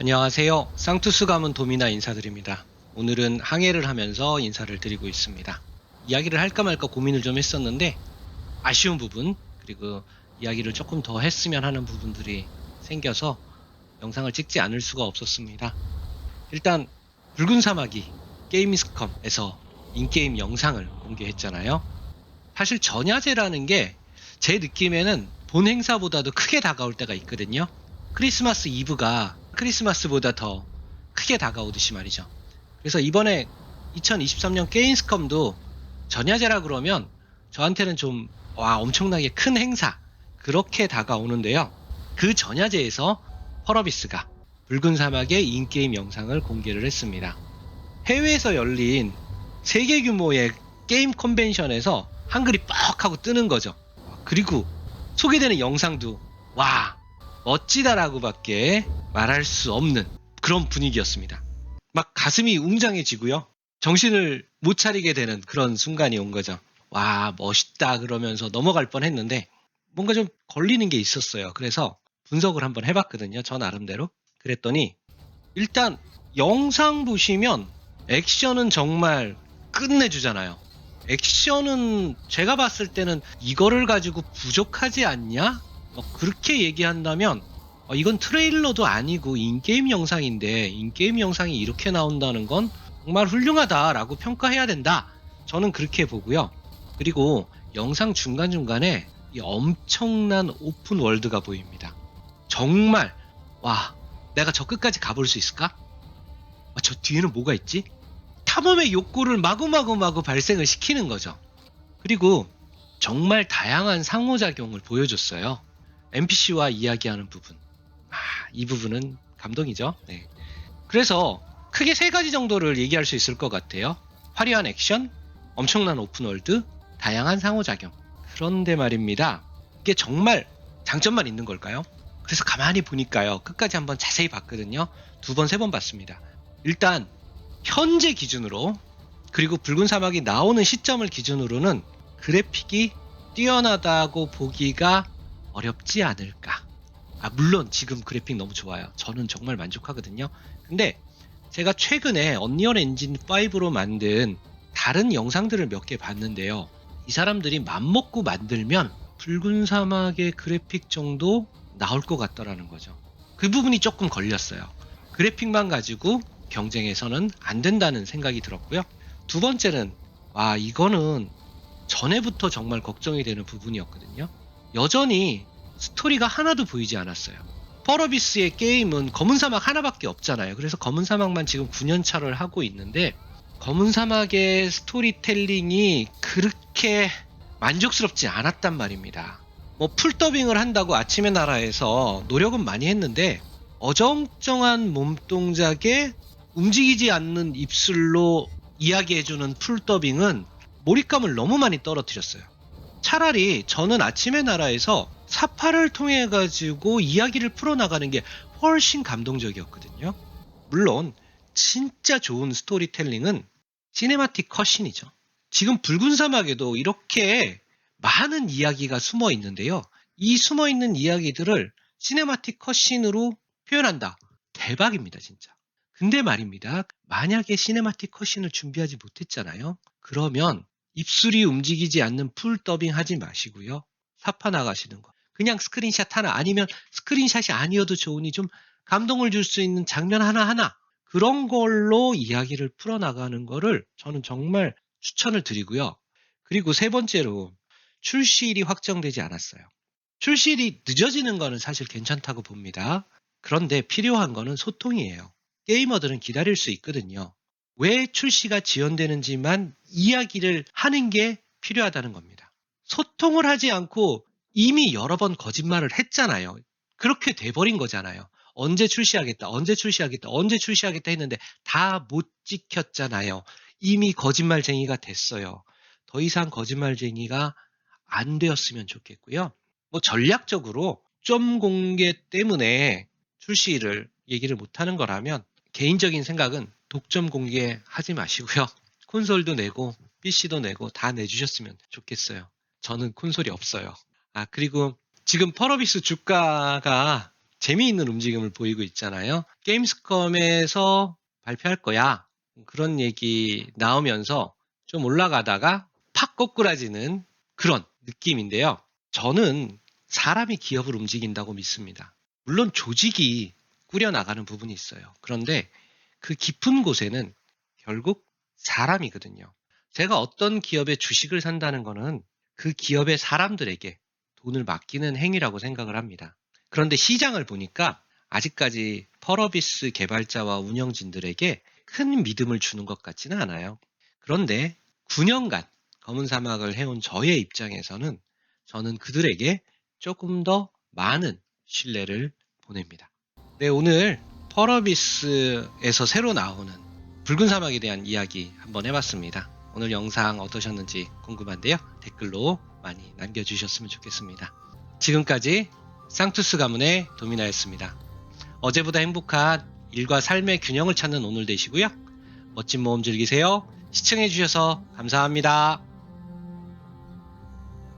안녕하세요. 쌍투스 가문 도미나 인사드립니다. 오늘은 항해를 하면서 인사를 드리고 있습니다. 이야기를 할까 말까 고민을 좀 했었는데 아쉬운 부분 그리고 이야기를 조금 더 했으면 하는 부분들이 생겨서 영상을 찍지 않을 수가 없었습니다. 일단 붉은 사마귀 게임스컴에서 인게임 영상을 공개했잖아요. 사실 전야제라는 게 제 느낌에는 본 행사보다도 크게 다가올 때가 있거든요. 크리스마스 이브가 크리스마스보다 더 크게 다가오듯이 말이죠. 그래서 이번에 2023년 게임스컴도 전야제라 그러면 저한테는 좀, 와, 엄청나게 큰 행사. 그렇게 다가오는데요. 그 전야제에서 펄어비스가 붉은 사막의 인게임 영상을 공개를 했습니다. 해외에서 열린 세계 규모의 게임 컨벤션에서 한글이 뻑 하고 뜨는 거죠. 그리고 소개되는 영상도, 와, 멋지다라고밖에 말할 수 없는 그런 분위기였습니다. 막 가슴이 웅장해지고요. 정신을 못 차리게 되는 그런 순간이 온 거죠. 와, 멋있다 그러면서 넘어갈 뻔 했는데 뭔가 좀 걸리는 게 있었어요. 그래서 분석을 한번 해봤거든요. 저 나름대로. 그랬더니 일단 영상 보시면 액션은 정말 끝내주잖아요. 액션은 제가 봤을 때는 이거를 가지고 부족하지 않냐? 뭐 그렇게 얘기한다면 어, 이건 트레일러도 아니고 인게임 영상인데 인게임 영상이 이렇게 나온다는 건 정말 훌륭하다라고 평가해야 된다. 저는 그렇게 보고요. 그리고 영상 중간중간에 이 엄청난 오픈 월드가 보입니다. 정말 와 내가 저 끝까지 가볼 수 있을까? 아, 저 뒤에는 뭐가 있지? 탐험의 욕구를 마구마구 마구 발생을 시키는 거죠. 그리고 정말 다양한 상호작용을 보여줬어요. NPC와 이야기하는 부분. 아, 이 부분은 감동이죠. 네. 그래서 크게 세 가지 정도를 얘기할 수 있을 것 같아요. 화려한 액션, 엄청난 오픈월드, 다양한 상호작용. 그런데 말입니다. 이게 정말 장점만 있는 걸까요? 그래서 가만히 보니까요. 끝까지 한번 자세히 봤거든요. 두 번, 세 번 봤습니다. 일단 현재 기준으로 그리고 붉은 사막이 나오는 시점을 기준으로는 그래픽이 뛰어나다고 보기가 어렵지 않을까. 아, 물론 지금 그래픽 너무 좋아요. 저는 정말 만족하거든요. 근데 제가 최근에 언리얼 엔진 5로 만든 다른 영상들을 몇 개 봤는데요. 이 사람들이 맘먹고 만들면 붉은 사막의 그래픽 정도 나올 것 같더라는 거죠. 그 부분이 조금 걸렸어요. 그래픽만 가지고 경쟁에서는 안 된다는 생각이 들었고요. 두 번째는 와 이거는 전에부터 정말 걱정이 되는 부분이었거든요. 여전히 스토리가 하나도 보이지 않았어요. 퍼러비스의 게임은 검은 사막 하나밖에 없잖아요. 그래서 검은 사막만 지금 9년 차를 하고 있는데 검은 사막의 스토리텔링이 그렇게 만족스럽지 않았단 말입니다. 뭐 풀더빙을 한다고 아침의 나라에서 노력은 많이 했는데 어정쩡한 몸동작에 움직이지 않는 입술로 이야기해주는 풀더빙은 몰입감을 너무 많이 떨어뜨렸어요. 차라리 저는 아침의 나라에서 사파를 통해 가지고 이야기를 풀어나가는 게 훨씬 감동적이었거든요. 물론 진짜 좋은 스토리텔링은 시네마틱 컷신이죠. 지금 붉은 사막에도 이렇게 많은 이야기가 숨어 있는데요. 이 숨어 있는 이야기들을 시네마틱 컷신으로 표현한다. 대박입니다, 진짜. 근데 말입니다. 만약에 시네마틱 컷신을 준비하지 못했잖아요. 그러면 입술이 움직이지 않는 풀 더빙 하지 마시고요. 사파 나가시는 거. 그냥 스크린샷 하나 아니면 스크린샷이 아니어도 좋으니 좀 감동을 줄 수 있는 장면 하나하나 그런 걸로 이야기를 풀어나가는 거를 저는 정말 추천을 드리고요. 그리고 세 번째로 출시일이 확정되지 않았어요. 출시일이 늦어지는 거는 사실 괜찮다고 봅니다. 그런데 필요한 거는 소통이에요. 게이머들은 기다릴 수 있거든요. 왜 출시가 지연되는지만 이야기를 하는 게 필요하다는 겁니다. 소통을 하지 않고 이미 여러 번 거짓말을 했잖아요. 그렇게 돼버린 거잖아요. 언제 출시하겠다, 언제 출시하겠다, 언제 출시하겠다 했는데 다 못 지켰잖아요. 이미 거짓말쟁이가 됐어요. 더 이상 거짓말쟁이가 안 되었으면 좋겠고요. 뭐 전략적으로 점 공개 때문에 출시를 얘기를 못 하는 거라면 개인적인 생각은 독점 공개하지 마시고요. 콘솔도 내고 PC도 내고 다 내주셨으면 좋겠어요. 저는 콘솔이 없어요. 아 그리고 지금 펄어비스 주가가 재미있는 움직임을 보이고 있잖아요. 게임스컴에서 발표할 거야. 그런 얘기 나오면서 좀 올라가다가 팍 꼬꾸라지는 그런 느낌인데요. 저는 사람이 기업을 움직인다고 믿습니다. 물론 조직이 꾸려나가는 부분이 있어요. 그런데 그 깊은 곳에는 결국 사람이거든요. 제가 어떤 기업의 주식을 산다는 거는 그 기업의 사람들에게 돈을 맡기는 행위라고 생각을 합니다. 그런데 시장을 보니까 아직까지 펄어비스 개발자와 운영진들에게 큰 믿음을 주는 것 같지는 않아요. 그런데 9년간 검은 사막을 해온 저의 입장에서는 저는 그들에게 조금 더 많은 신뢰를 보냅니다. 네, 오늘 펄어비스에서 새로 나오는 붉은 사막에 대한 이야기 한번 해봤습니다. 오늘 영상 어떠셨는지 궁금한데요. 댓글로 많이 남겨주셨으면 좋겠습니다. 지금까지 쌍투스 가문의 도미나였습니다. 어제보다 행복한 일과 삶의 균형을 찾는 오늘 되시고요. 멋진 모험 즐기세요. 시청해주셔서 감사합니다.